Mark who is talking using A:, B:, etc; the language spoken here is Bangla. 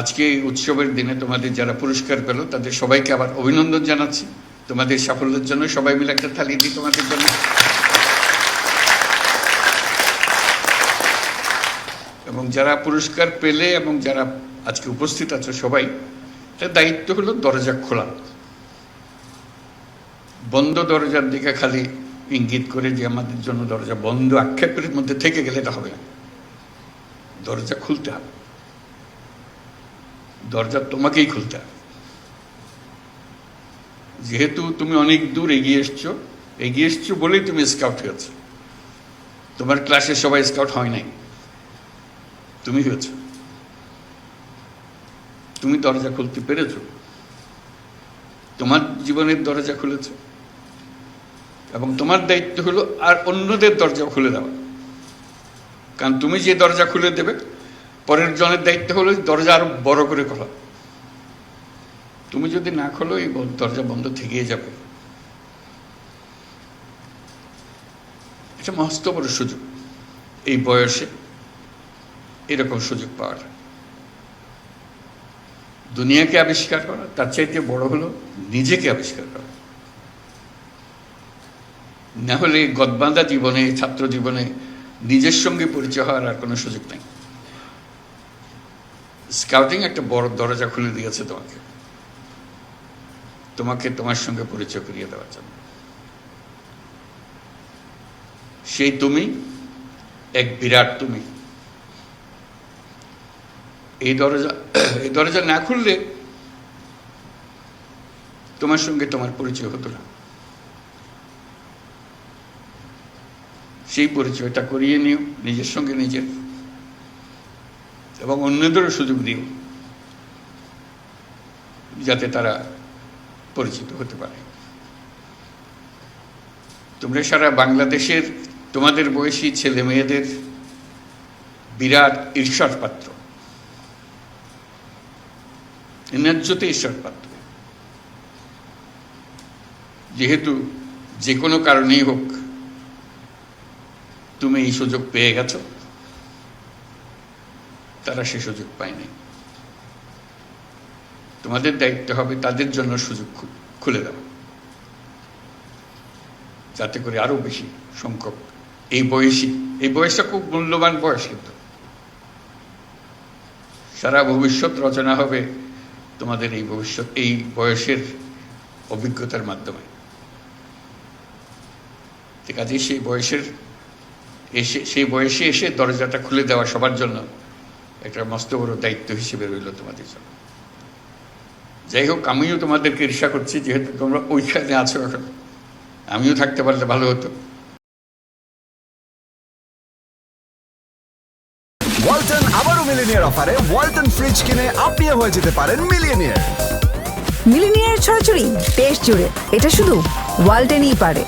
A: আজকে উৎসবের দিনে তোমাদের যারা পুরস্কার পেল, তাদের সবাইকে আবার অভিনন্দন জানাচ্ছি। তোমাদের সাফল্যের জন্য সবাই মিলে একটা থালি দিই তোমাদের জন্য। এবং যারা পুরস্কার পেলে এবং যারা আজকে উপস্থিত আছো সবাই তার দায়িত্ব হলো দরজা খোলা। বন্ধ দরজার দিকে খালি ইঙ্গিত করে যে আমাদের জন্য দরজা বন্ধ আক্ষেপের মধ্যে থেকে গেলে এটা হবে দরজা খুলতে হবে। দরজা তোমাকেই খুলতে হবে। যেহেতু তুমি অনেক দূর এগিয়ে এসছো এগিয়ে এসছো বলেই তুমি স্কাউট হয়েছো। তোমার ক্লাসে সবাই স্কাউট হয় নাই। তুমি হয়েছ। তুমি দরজা খুলতে পেরেছ। তোমার জীবনের দরজা খুলেছ। এবং তোমার দায়িত্ব হলো আর অন্যদের দরজা খুলে দেওয়া। কারণ তুমি যে দরজা খুলে দেবে পরের জনের দায়িত্ব হলো দরজা আরও বড় করে খোলা। তুমি যদি না খোলো, এই দরজা বন্ধ থেকেই যাবে। এটা মস্ত বড় সুযোগ। এই বয়সে এরকম সুযোগ পাওয়ার। দুনিয়াকে আবিষ্কার করা, তার চাইতে বড় হলো নিজেকে আবিষ্কার করা। না হলে গদবাঁধা জীবনে, ছাত্র জীবনে নিজের সঙ্গে পরিচয় হওয়ার আর কোনো সুযোগ নেই। স্কাউটিং একটা বড় দরজা খুলে দিয়েছে তোমাকে। তোমাকে তোমার সঙ্গে পরিচয় করিয়ে দেওয়ার জন্য। সেই তুমি, এক বিরাট তুমি। এই দরজা এই দরজা না খুললে তোমার সঙ্গে তোমার পরিচয় হতো না। সেই পরিচয়টা করিয়ে নিও, নিজের সঙ্গে নিজের এবং অন্যদেরও সুযোগ দিও, যাতে তারা পরিচিত হতে পারে। তোমরা সারা বাংলাদেশের তোমাদের বয়সী ছেলে মেয়েদের বিরাট ঈর্ষার পাত্র ন্যায্যতে ঈশ্বর পাত্র যেহেতু যে কোনো কারণেই হোক, তুমি এই সুযোগ পেয়ে গেছো। তারা সে সুযোগ পায়নি তোমাদের দায়িত্ব হবে তাদের জন্য সুযোগ খুলে দেওয়া। যাতে করে আরও বেশি সংখ্যক এই বয়সী এই বয়সটা খুব মূল্যবান বয়স কিন্তু। সারা ভবিষ্যৎ রচনা হবে তোমাদের এই ভবিষ্যৎ এই বয়সের অভিজ্ঞতার মাধ্যমে। আছে সেই বয়সের এসে সেই বয়সে এসে দরজাটা খুলে দেওয়া সবার জন্য একটা মস্ত বড় দায়িত্ব হিসেবে রইল তোমাদের জন্য। যাই হোক আমিও তোমাদেরকে ঈর্ষা করছি যেহেতু তোমরা ওইখানে আছো এখন। আমিও থাকতে পারলে ভালো হতো।
B: ওয়ালটন আবারও মিলিনিয়ার অফারে ওয়ালটন ফ্রিজ কিনে আপনিও হয়ে যেতে পারেন মিলিয়নিয়ার
C: মিলিনিয়ার ছড়াছড়ি দেশ জুড়ে। এটা শুধু ওয়ালটেনই পারে।